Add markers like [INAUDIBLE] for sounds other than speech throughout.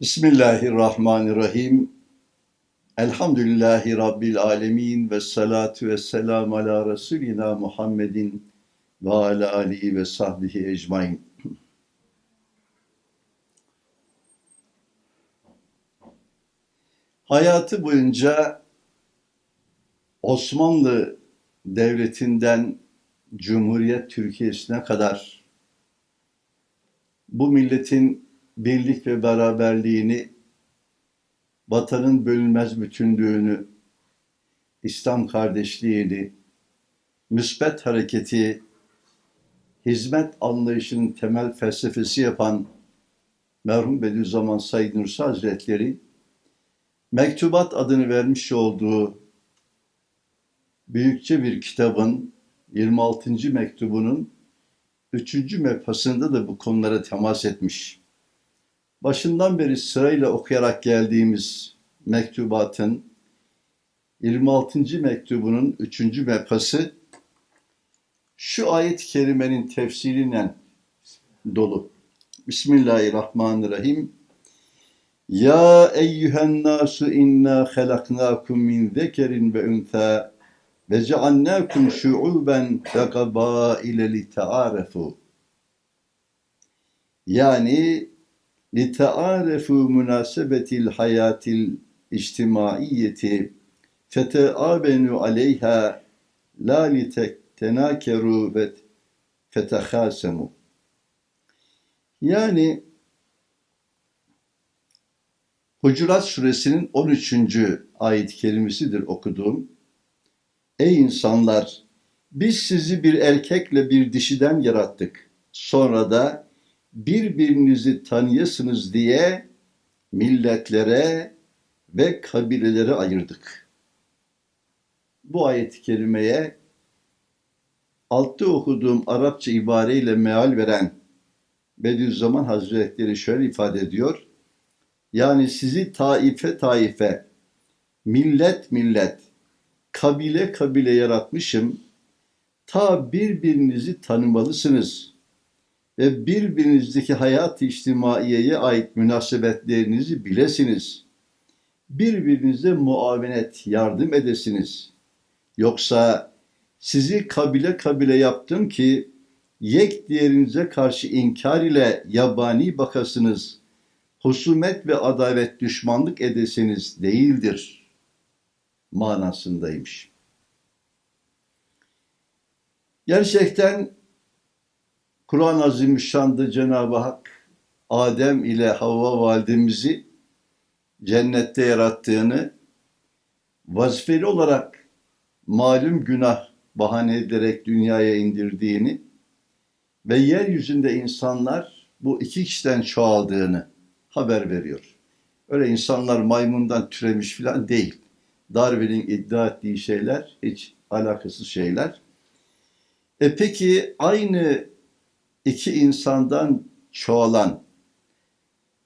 Bismillahirrahmanirrahim. Elhamdülillahi Rabbil alemin ve salatu ve selam ala Resulina Muhammedin ve ala alihi ve sahbihi ecmain. Hayatı boyunca Osmanlı Devleti'nden Cumhuriyet Türkiye'sine kadar bu milletin birlik ve beraberliğini, vatanın bölünmez bütünlüğünü, İslam kardeşliğini, müsbet hareketi, hizmet anlayışının temel felsefesi yapan merhum Bediüzzaman Said Nursi Hazretleri, Mektubat adını vermiş olduğu büyükçe bir kitabın 26. mektubunun 3. mefasında da bu konulara temas etmiş. Başından beri sırayla okuyarak geldiğimiz mektubatın 26. mektubunun 3. mefası şu ayet-i kerimenin tefsiriyle dolu. Bismillahirrahmanirrahim. Ya eyyühen nasu inna halaknakum min zekerin ve üntha ve cealnakum şu'uben ve kabaile li. Yani hayatil içtimaiyeti feteabenu aleyha la li tenakeru ve fetehasemu. Yani Hucurat suresinin 13. ayet kelimesidir okuduğum. Ey insanlar! Biz sizi bir erkekle bir dişiden yarattık. Sonra da birbirinizi tanıyasınız diye milletlere ve kabilelere ayırdık. Bu ayet-i kerimeye altta okuduğum Arapça ibareyle meal veren Bediüzzaman Hazretleri şöyle ifade ediyor. Yani sizi taife taife, millet millet, kabile kabile yaratmışım. Ta birbirinizi tanımalısınız ve birbirinizdeki hayat içtimaiyeye ait münasebetlerinizi bilesiniz. Birbirinize muavenet, yardım edesiniz. Yoksa sizi kabile kabile yaptım ki yek diğerinize karşı inkar ile yabani bakasınız.'' husumet ve adavet düşmanlık edeseniz değildir manasındaymış. Gerçekten Kur'an-ı Azimüşşan'da Cenab-ı Hak Adem ile Havva validemizi cennette yarattığını vazifeli olarak malum günah bahane ederek dünyaya indirdiğini ve yeryüzünde insanlar bu iki kişiden çoğaldığını haber veriyor. Öyle insanlar maymundan türemiş falan değil. Darwin'in iddia ettiği şeyler hiç alakasız şeyler. E peki aynı iki insandan çoğalan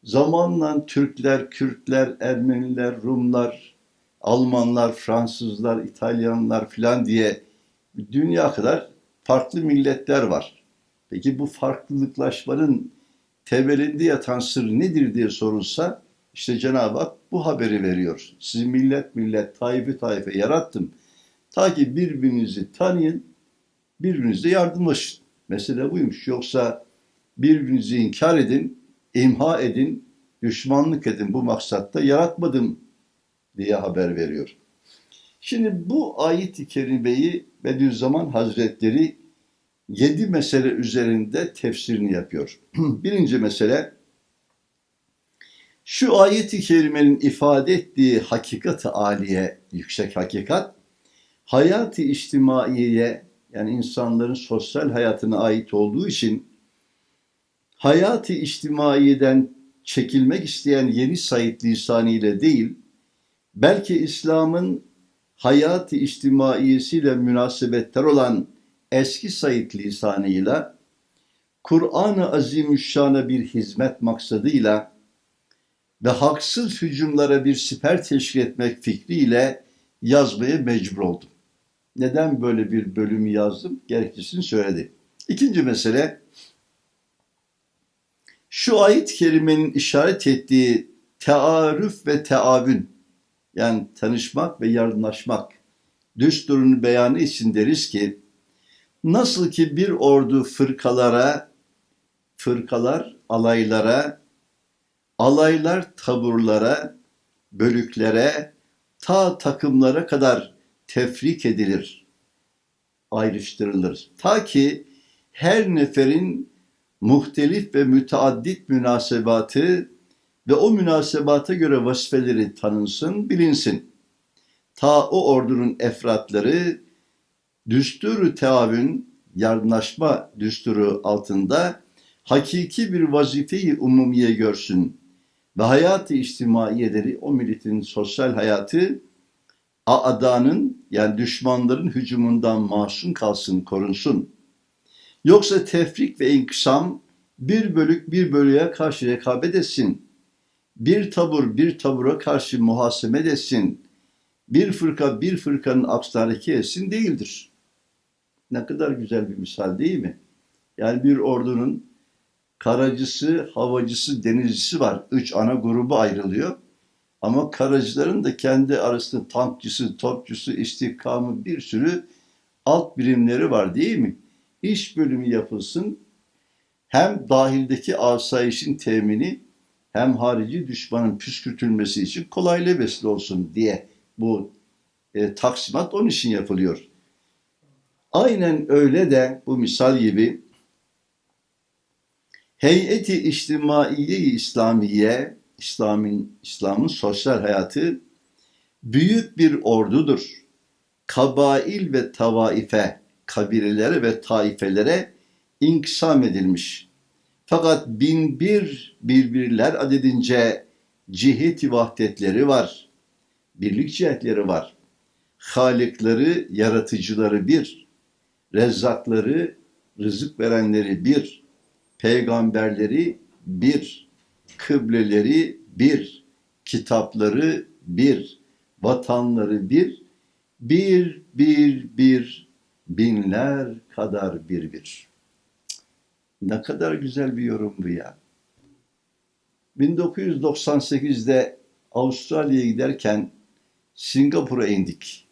zamanla Türkler, Kürtler, Ermeniler, Rumlar, Almanlar, Fransızlar, İtalyanlar filan diye dünya kadar farklı milletler var. Peki bu farklılıklaşmanın temelinde yatan sır nedir diye sorulsa işte Cenab-ı Hak bu haberi veriyor. Sizi millet millet, taife taife yarattım. Ta ki birbirinizi tanıyın, birbirinize yardımlaşın. Mesele buymuş. Yoksa birbirinizi inkar edin, imha edin, düşmanlık edin. Bu maksatta yaratmadım diye haber veriyor. Şimdi bu ayet-i kerimeyi Bediüzzaman Hazretleri yedi mesele üzerinde tefsirini yapıyor. [CLEARS THROAT] Birinci mesele şu ayet-i kerimenin ifade ettiği hakikat-ı aliye, yüksek hakikat, hayat-ı içtimaiyeye yani insanların sosyal hayatına ait olduğu için hayat-ı içtimaiyeden çekilmek isteyen yeni Said lisanıyla değil, belki İslam'ın hayat-ı içtimaiyesiyle münasebetler olan eski Said lisanıyla Kur'an-ı Azimüşşan'a bir hizmet maksadıyla ve haksız hücumlara bir siper teşkil etmek fikriyle yazmaya mecbur oldum. Neden böyle bir bölümü yazdım? Gerekçesini söyledi. İkinci mesele, şu ayet-i kerimenin işaret ettiği tearüf ve teavün yani tanışmak ve yardımlaşmak düsturun beyanı için deriz ki nasıl ki bir ordu fırkalara, fırkalar alaylara, alaylar taburlara, bölüklere, ta takımlara kadar tefrik edilir, ayrıştırılır. Ta ki her neferin muhtelif ve müteaddit münasebatı ve o münasebata göre vazifeleri tanınsın, bilinsin. Ta o ordunun efratları düsturu teavün, yardımlaşma düsturu altında hakiki bir vazifeyi umumiye görsün ve hayatı içtimaiyeleri o milletin sosyal hayatı adanın yani düşmanların hücumundan masum kalsın, korunsun. Yoksa tefrik ve inkısam bir bölük bir bölüye karşı rekabet etsin. Bir tabur bir tabura karşı muhaseme etsin. Bir fırka bir fırkanın akslarındaki etsin değildir. Ne kadar güzel bir misal değil mi? Yani bir ordunun karacısı, havacısı, denizcisi var. Üç ana grubu ayrılıyor. Ama karacıların da kendi arasında tankçısı, topçusu, istihkamı bir sürü alt birimleri var değil mi? İş bölümü yapılsın. Hem dahildeki asayişin temini hem harici düşmanın püskürtülmesi için kolaylığı vesile olsun diye bu e, taksimat onun için yapılıyor. Aynen öyle de bu misal gibi heyeti içtimaiye İslamiye, İslam'ın İslam'ın sosyal hayatı büyük bir ordudur. Kabail ve tavaife, kabilelere ve taifelere inkisam edilmiş. Fakat bin bir birbirler adedince cihet vahdetleri var. Birlik cihetleri var. Halikleri, yaratıcıları bir. Rezzakları, rızık verenleri bir. Peygamberleri bir. Kıbleleri bir. Kitapları bir. Vatanları bir. Bir, bir, bir. Binler kadar bir bir. Ne kadar güzel bir yorum bu ya. 1998'de Avustralya'ya giderken Singapur'a indik.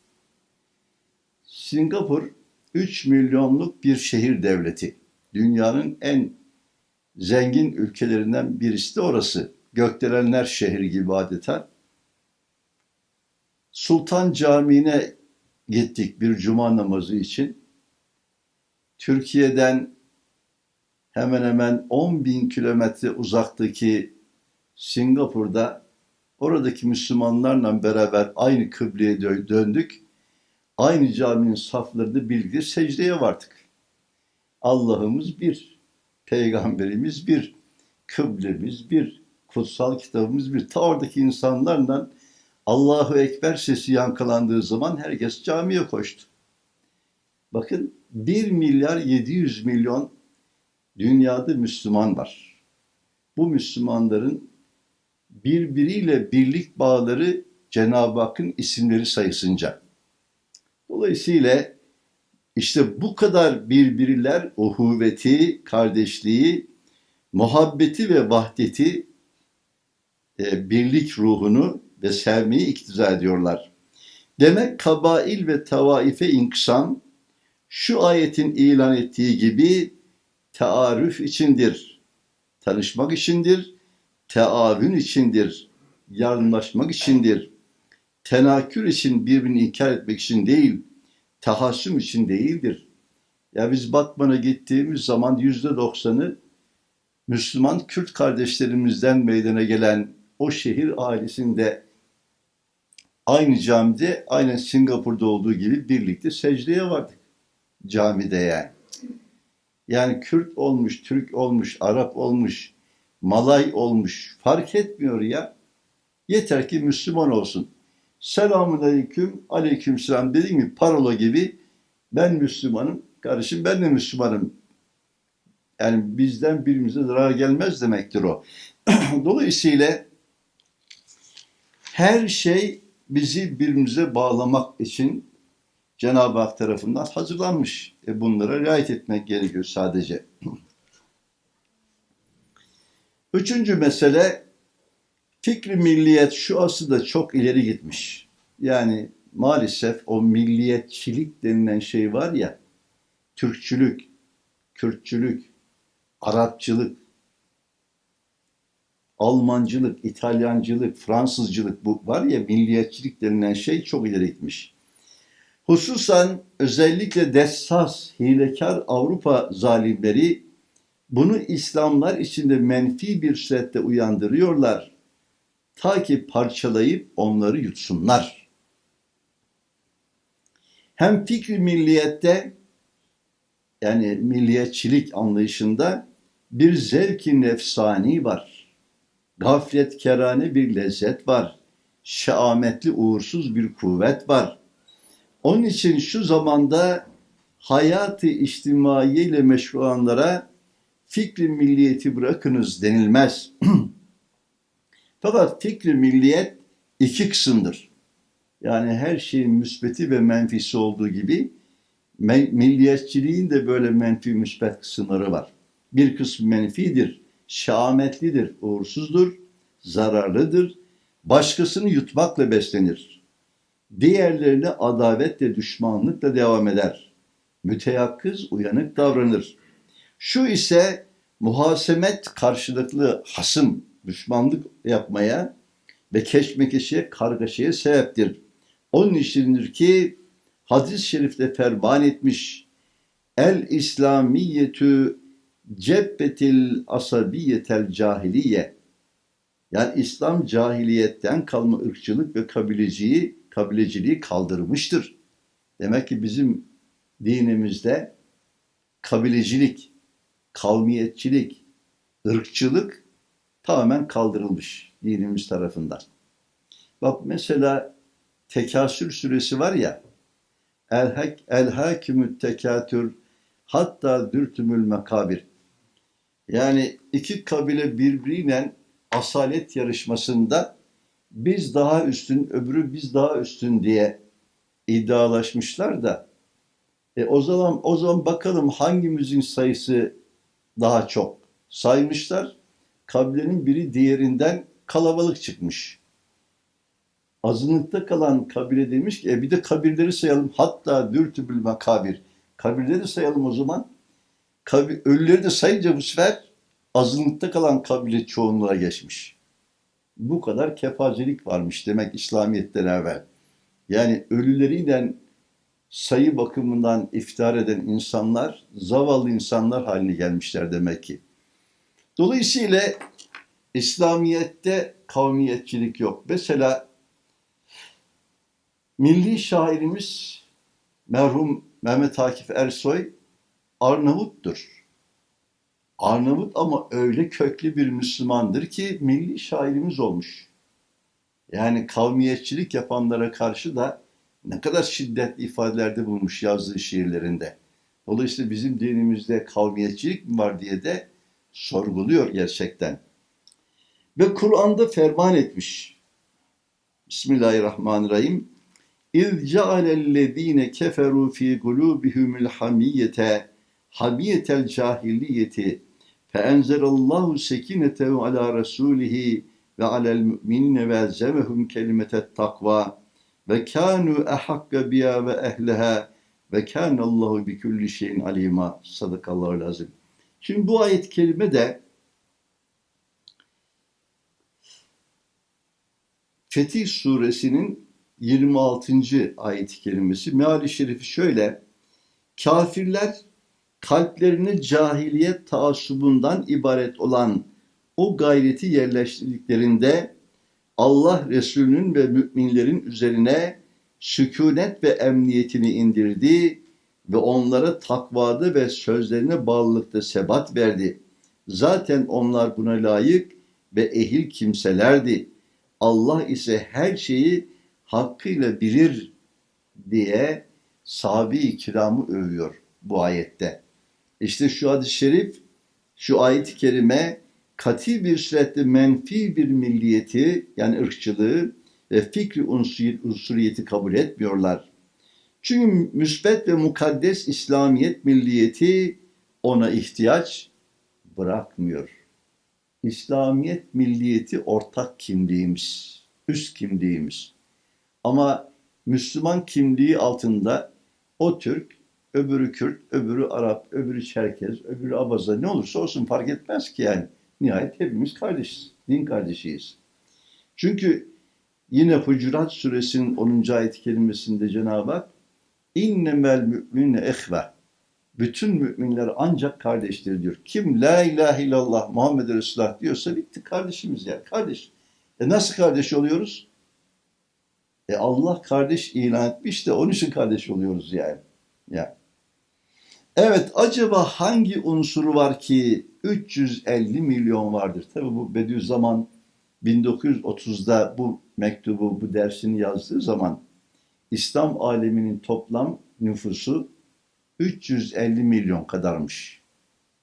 Singapur 3 milyonluk bir şehir devleti. Dünyanın en zengin ülkelerinden birisi de orası. Gökdelenler şehri gibi adeta. Sultan Camii'ne gittik bir cuma namazı için. Türkiye'den hemen hemen 10 bin kilometre uzaktaki Singapur'da oradaki Müslümanlarla beraber aynı kıbleye döndük. Aynı caminin saflarında birlikte secdeye vardık. Allah'ımız bir, peygamberimiz bir, kıblemiz bir, kutsal kitabımız bir. Ta oradaki insanlarla Allahu Ekber sesi yankılandığı zaman herkes camiye koştu. Bakın 1 milyar 700 milyon dünyada Müslüman var. Bu Müslümanların birbiriyle birlik bağları Cenab-ı Hakk'ın isimleri sayısınca. Dolayısıyla işte bu kadar birbiriler uhuvveti, kardeşliği, muhabbeti ve vahdeti, e, birlik ruhunu ve sevmeyi iktiza ediyorlar. Demek kabail ve tavaife inkısam şu ayetin ilan ettiği gibi tearüf içindir, tanışmak içindir, teavün içindir, yardımlaşmak içindir, tenakür için birbirini inkar etmek için değil, tahassüm için değildir. Ya biz Batman'a gittiğimiz zaman yüzde doksanı Müslüman Kürt kardeşlerimizden meydana gelen o şehir ailesinde aynı camide, aynen Singapur'da olduğu gibi birlikte secdeye vardık. Camide yani. Yani Kürt olmuş, Türk olmuş, Arap olmuş, Malay olmuş fark etmiyor ya. Yeter ki Müslüman olsun. Selamun aleyküm, aleyküm selam dediğim gibi parola gibi ben Müslümanım, kardeşim ben de Müslümanım. Yani bizden birimize zarar gelmez demektir o. [CLEARS THROAT] Dolayısıyla her şey bizi birbirimize bağlamak için Cenab-ı Hak tarafından hazırlanmış. E bunlara riayet etmek gerekiyor sadece. [CLEARS THROAT] Üçüncü mesele Fikri milliyet şu asırda çok ileri gitmiş. Yani maalesef o milliyetçilik denilen şey var ya, Türkçülük, Kürtçülük, Arapçılık, Almancılık, İtalyancılık, Fransızcılık bu var ya milliyetçilik denilen şey çok ileri gitmiş. Hususan özellikle dessas, hilekar Avrupa zalimleri bunu İslamlar içinde menfi bir surette uyandırıyorlar. Ta ki parçalayıp onları yutsunlar. Hem fikri milliyette yani milliyetçilik anlayışında bir zevki nefsani var. Gaflet kerane bir lezzet var. Şaametli uğursuz bir kuvvet var. Onun için şu zamanda hayatı içtimaiye ile meşgul olanlara fikri milliyeti bırakınız denilmez. [CLEARS THROAT] Fakat fikri milliyet iki kısımdır. Yani her şeyin müsbeti ve menfisi olduğu gibi milliyetçiliğin de böyle menfi müsbet kısımları var. Bir kısmı menfidir, şametlidir, uğursuzdur, zararlıdır, başkasını yutmakla beslenir. Diğerlerine adavetle, düşmanlıkla devam eder. Müteyakkız, uyanık davranır. Şu ise muhasemet karşılıklı hasım, düşmanlık yapmaya ve keşmekeşe, kargaşaya sebeptir. Onun içindir ki hadis-i şerifte ferman etmiş. El İslamiyetü cebbetil asabiyetel cahiliye. Yani İslam cahiliyetten kalma ırkçılık ve kabileciliği, kabileciliği kaldırmıştır. Demek ki bizim dinimizde kabilecilik, kavmiyetçilik, ırkçılık tamamen kaldırılmış dinimiz tarafından. Bak mesela Tekasür suresi var ya El, hak, el hakimü tekatür hatta dürtümül mekabir. Yani iki kabile birbiriyle asalet yarışmasında biz daha üstün, öbürü biz daha üstün diye iddialaşmışlar da e o zaman o zaman bakalım hangimizin sayısı daha çok saymışlar. Kabilenin biri diğerinden kalabalık çıkmış. Azınlıkta kalan kabile demiş ki e bir de kabirleri sayalım. Hatta dürtübül makabir. Kabirleri sayalım o zaman. Kabi, ölüleri de sayınca bu sefer azınlıkta kalan kabile çoğunluğa geçmiş. Bu kadar kefazelik varmış demek İslamiyet'ten evvel. Yani ölüleriyle sayı bakımından iftihar eden insanlar zavallı insanlar haline gelmişler demek ki. Dolayısıyla İslamiyet'te kavmiyetçilik yok. Mesela milli şairimiz merhum Mehmet Akif Ersoy Arnavuttur. Arnavut ama öyle köklü bir Müslümandır ki milli şairimiz olmuş. Yani kavmiyetçilik yapanlara karşı da ne kadar şiddetli ifadelerde bulmuş yazdığı şiirlerinde. Dolayısıyla bizim dinimizde kavmiyetçilik mi var diye de sorguluyor gerçekten. Ve Kur'an'da ferman etmiş. Bismillahirrahmanirrahim. İz cealellezine keferu fi kulubihimul hamiyete hamiyetel cahiliyeti fe enzelallahu sekinetehu ala rasulihi ve alel müminine ve zemehum kelimetet takva ve kanu ehakka biya ve ehleha ve kânallahu bi kulli şeyin alima. Sadakallahu lazım. Şimdi bu ayet kelime de Fetih suresinin 26. ayet-i kerimesi. Meali şerifi şöyle. Kafirler kalplerini cahiliyet taassubundan ibaret olan o gayreti yerleştirdiklerinde Allah Resulü'nün ve müminlerin üzerine sükunet ve emniyetini indirdi ve onlara takvada ve sözlerine bağlılıkta sebat verdi. Zaten onlar buna layık ve ehil kimselerdi. Allah ise her şeyi hakkıyla bilir diye sahabi kiramı övüyor bu ayette. İşte şu hadis-i şerif, şu ayet-i kerime kati bir surette menfi bir milliyeti yani ırkçılığı ve fikri unsuriyeti kabul etmiyorlar. Çünkü müsbet ve mukaddes İslamiyet milliyeti ona ihtiyaç bırakmıyor. İslamiyet milliyeti ortak kimliğimiz, üst kimliğimiz. Ama Müslüman kimliği altında o Türk, öbürü Kürt, öbürü Arap, öbürü Çerkez, öbürü Abaza ne olursa olsun fark etmez ki yani. Nihayet hepimiz kardeşiz, din kardeşiyiz. Çünkü yine Hucurat suresinin 10. ayet kelimesinde Cenab-ı Hak innemel mü'mine ehve bütün müminler ancak kardeştir diyor. Kim la ilahe illallah Muhammed Resulullah diyorsa bitti kardeşimiz ya kardeş. E nasıl kardeş oluyoruz? E Allah kardeş ilan etmiş de onun için kardeş oluyoruz yani. yani. Evet acaba hangi unsuru var ki 350 milyon vardır? Tabi bu Bediüzzaman 1930'da bu mektubu, bu dersini yazdığı zaman İslam aleminin toplam nüfusu 350 milyon kadarmış.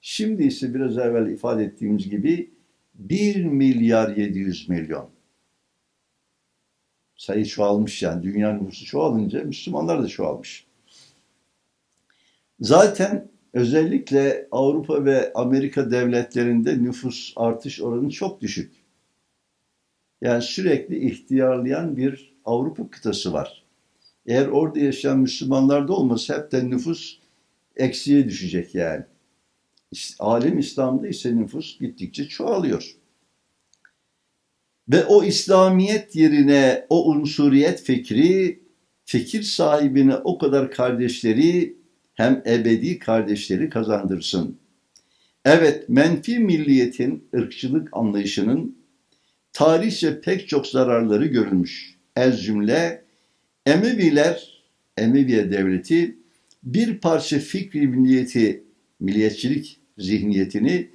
Şimdi ise biraz evvel ifade ettiğimiz gibi 1 milyar 700 milyon. Sayı çoğalmış yani dünya nüfusu çoğalınca Müslümanlar da çoğalmış. Zaten özellikle Avrupa ve Amerika devletlerinde nüfus artış oranı çok düşük. Yani sürekli ihtiyarlayan bir Avrupa kıtası var. Eğer orada yaşayan Müslümanlar da olmasa hepten nüfus eksiye düşecek yani. Alem İslam'da ise nüfus gittikçe çoğalıyor. Ve o İslamiyet yerine o unsuriyet fikri, fikir sahibine o kadar kardeşleri hem ebedi kardeşleri kazandırsın. Evet, menfi milliyetin, ırkçılık anlayışının tarihçe pek çok zararları görülmüş. Ez cümle, Emeviler, Emeviye devleti bir parça fikri milliyeti, milliyetçilik zihniyetini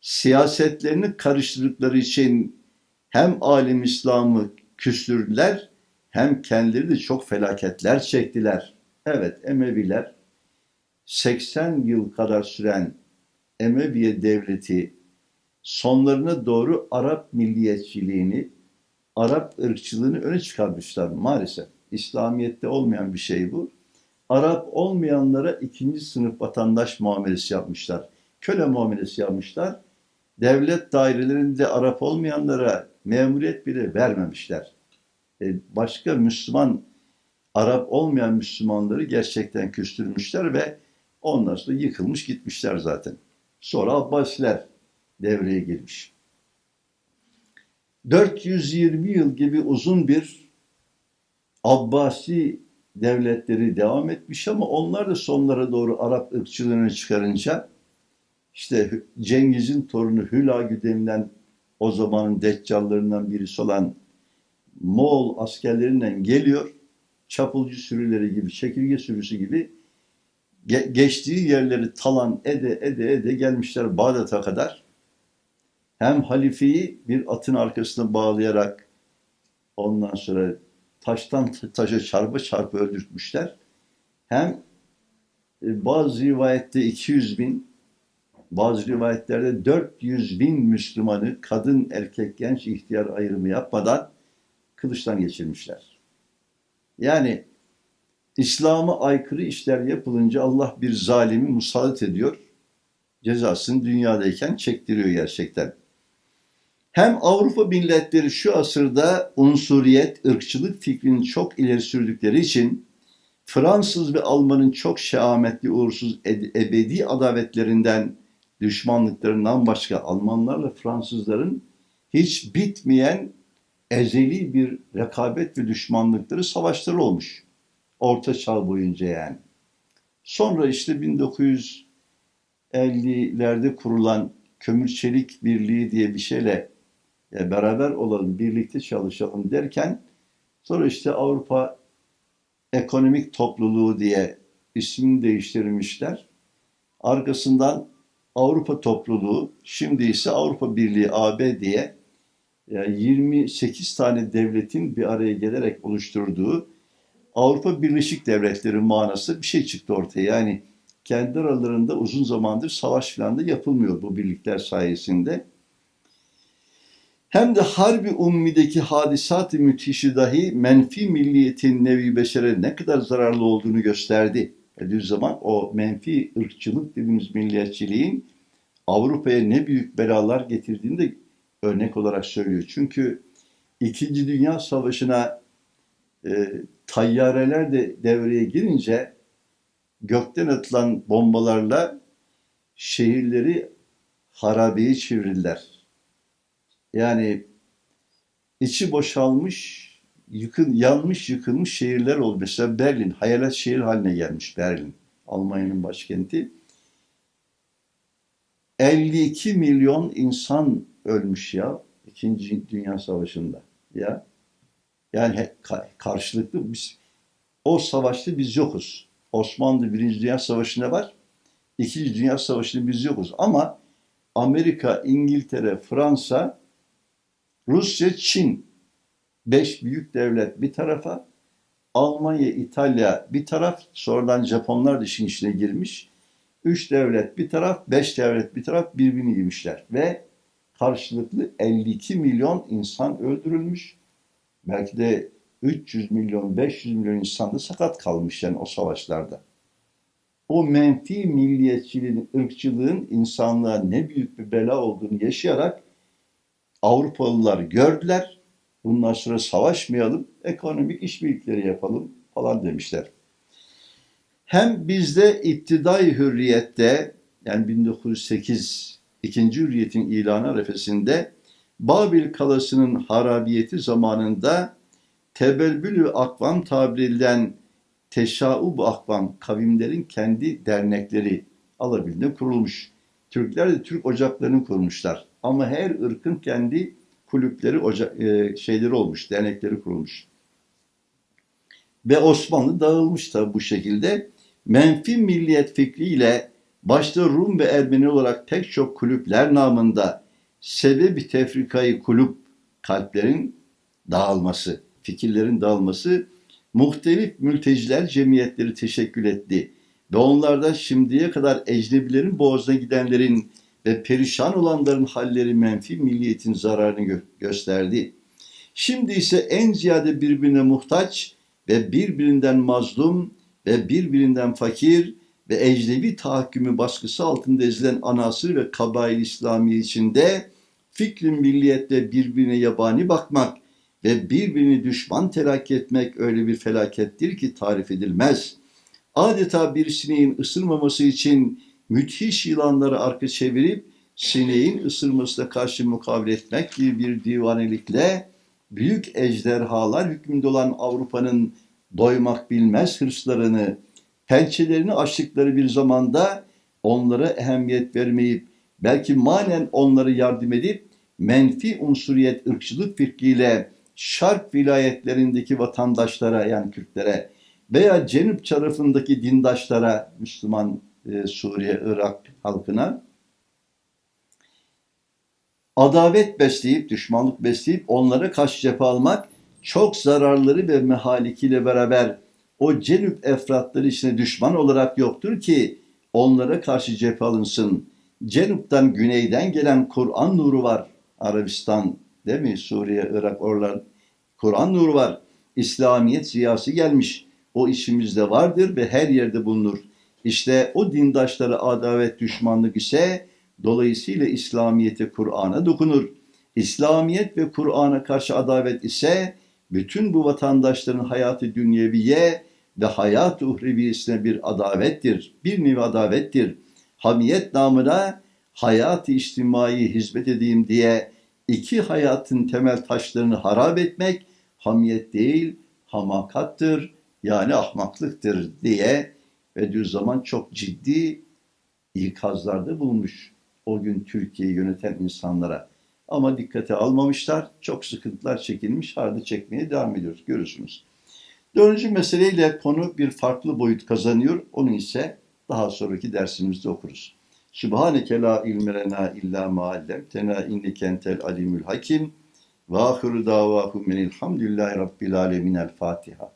siyasetlerini karıştırdıkları için hem alim İslam'ı küstürdüler hem kendileri de çok felaketler çektiler. Evet Emeviler 80 yıl kadar süren Emeviye devleti sonlarına doğru Arap milliyetçiliğini, Arap ırkçılığını öne çıkarmışlar maalesef. İslamiyet'te olmayan bir şey bu. Arap olmayanlara ikinci sınıf vatandaş muamelesi yapmışlar. Köle muamelesi yapmışlar. Devlet dairelerinde Arap olmayanlara memuriyet bile vermemişler. E, başka Müslüman, Arap olmayan Müslümanları gerçekten küstürmüşler ve onlar sonra yıkılmış gitmişler zaten. Sonra Abbasiler devreye girmiş. 420 yıl gibi uzun bir Abbasi devletleri devam etmiş ama onlar da sonlara doğru Arap ırkçılığını çıkarınca işte Cengiz'in torunu Hülagü denilen o zamanın deccallarından birisi olan Moğol askerlerinden geliyor. Çapulcu sürüleri gibi, çekirge sürüsü gibi ge- geçtiği yerleri talan ede ede ede gelmişler Bağdat'a kadar. Hem halifeyi bir atın arkasına bağlayarak ondan sonra taştan taşa çarpı çarpı öldürtmüşler. Hem e, bazı rivayette 200 bin, bazı rivayetlerde 400 bin Müslümanı kadın, erkek, genç, ihtiyar ayrımı yapmadan kılıçtan geçirmişler. Yani İslam'a aykırı işler yapılınca Allah bir zalimi musallat ediyor. Cezasını dünyadayken çektiriyor gerçekten. Hem Avrupa milletleri şu asırda unsuriyet, ırkçılık fikrini çok ileri sürdükleri için Fransız ve Alman'ın çok şehametli, uğursuz, ebedi adavetlerinden, düşmanlıklarından başka Almanlarla Fransızların hiç bitmeyen ezeli bir rekabet ve düşmanlıkları, savaşları olmuş. Orta Çağ boyunca yani. Sonra işte 1950'lerde kurulan Kömür Çelik Birliği diye bir şeyle e, beraber olalım, birlikte çalışalım derken sonra işte Avrupa Ekonomik Topluluğu diye ismini değiştirmişler. Arkasından Avrupa Topluluğu, şimdi ise Avrupa Birliği AB diye yani 28 tane devletin bir araya gelerek oluşturduğu Avrupa Birleşik Devletleri manası bir şey çıktı ortaya. Yani kendi aralarında uzun zamandır savaş falan da yapılmıyor bu birlikler sayesinde hem de harbi ummideki hadisat-ı müthişi dahi menfi milliyetin nevi beşere ne kadar zararlı olduğunu gösterdi. Dediği zaman o menfi ırkçılık dediğimiz milliyetçiliğin Avrupa'ya ne büyük belalar getirdiğini de örnek olarak söylüyor. Çünkü İkinci Dünya Savaşı'na e, tayyareler de devreye girince gökten atılan bombalarla şehirleri harabeye çevirdiler. Yani içi boşalmış, yıkın, yanmış, yıkılmış şehirler oldu. Mesela Berlin, hayalet şehir haline gelmiş Berlin, Almanya'nın başkenti. 52 milyon insan ölmüş ya İkinci Dünya Savaşı'nda ya. Yani karşılıklı biz o savaşta biz yokuz. Osmanlı Birinci Dünya Savaşı'nda var. İkinci Dünya Savaşı'nda biz yokuz. Ama Amerika, İngiltere, Fransa, Rusya, Çin beş büyük devlet bir tarafa, Almanya, İtalya bir taraf, sonradan Japonlar da işin içine girmiş. Üç devlet bir taraf, beş devlet bir taraf birbirini yemişler. Ve karşılıklı 52 milyon insan öldürülmüş. Belki de 300 milyon, 500 milyon insan da sakat kalmış yani o savaşlarda. O menfi milliyetçiliğin, ırkçılığın insanlığa ne büyük bir bela olduğunu yaşayarak Avrupalılar gördüler. Bundan sonra savaşmayalım, ekonomik işbirlikleri yapalım falan demişler. Hem bizde iktidai hürriyette yani 1908 ikinci hürriyetin ilanı arefesinde Babil kalasının harabiyeti zamanında tebelbülü akvam tabir edilen teşaub akvam kavimlerin kendi dernekleri alabildiğinde kurulmuş. Türkler de Türk ocaklarını kurmuşlar. Ama her ırkın kendi kulüpleri, oca, e, şeyleri olmuş, dernekleri kurulmuş. Ve Osmanlı dağılmış tabi bu şekilde. Menfi milliyet fikriyle başta Rum ve Ermeni olarak pek çok kulüpler namında sebebi tefrikayı kulüp kalplerin dağılması, fikirlerin dağılması muhtelif mülteciler cemiyetleri teşekkül etti ve onlarda şimdiye kadar ecnebilerin boğazına gidenlerin ve perişan olanların halleri menfi milliyetin zararını gö gösterdi. Şimdi ise en ziyade birbirine muhtaç ve birbirinden mazlum ve birbirinden fakir ve ecnebi tahakkümü baskısı altında ezilen anasır ve kabail İslami içinde fikrin milliyette birbirine yabani bakmak ve birbirini düşman telakki etmek öyle bir felakettir ki tarif edilmez. Adeta bir sineğin ısırmaması için müthiş yılanları arka çevirip sineğin ısırmasına karşı mukavele etmek gibi bir divanelikle büyük ejderhalar hükmünde olan Avrupa'nın doymak bilmez hırslarını, pençelerini açtıkları bir zamanda onlara ehemmiyet vermeyip belki manen onları yardım edip menfi unsuriyet ırkçılık fikriyle şark vilayetlerindeki vatandaşlara yani Kürtlere veya Cenub tarafındaki dindaşlara Müslüman e, Suriye, Irak halkına adavet besleyip, düşmanlık besleyip onlara karşı cephe almak çok zararları ve mehalikiyle beraber o Cenüp efratları içine düşman olarak yoktur ki onlara karşı cephe alınsın. Cenup'tan güneyden gelen Kur'an nuru var. Arabistan değil mi? Suriye, Irak oralar. Kur'an nuru var. İslamiyet ziyası gelmiş. O işimizde vardır ve her yerde bulunur. İşte o dindaşlara adavet düşmanlık ise dolayısıyla İslamiyete Kur'an'a dokunur. İslamiyet ve Kur'an'a karşı adavet ise bütün bu vatandaşların hayatı dünyeviye ve hayat-ı uhreviyesine bir adavettir. Bir nevi adavettir. Hamiyet namına hayat-ı içtimai hizmet edeyim diye iki hayatın temel taşlarını harap etmek hamiyet değil, hamakattır yani ahmaklıktır diye Bediüzzaman çok ciddi ikazlarda bulmuş o gün Türkiye'yi yöneten insanlara. Ama dikkate almamışlar, çok sıkıntılar çekilmiş, hala çekmeye devam ediyoruz, görürsünüz. Dördüncü meseleyle konu bir farklı boyut kazanıyor, onu ise daha sonraki dersimizde okuruz. Sübhaneke la ilme lena illa ma allemtena inneke entel alimul hakim ve ahiru davahu menilhamdülillahi rabbil alemin el Fatiha.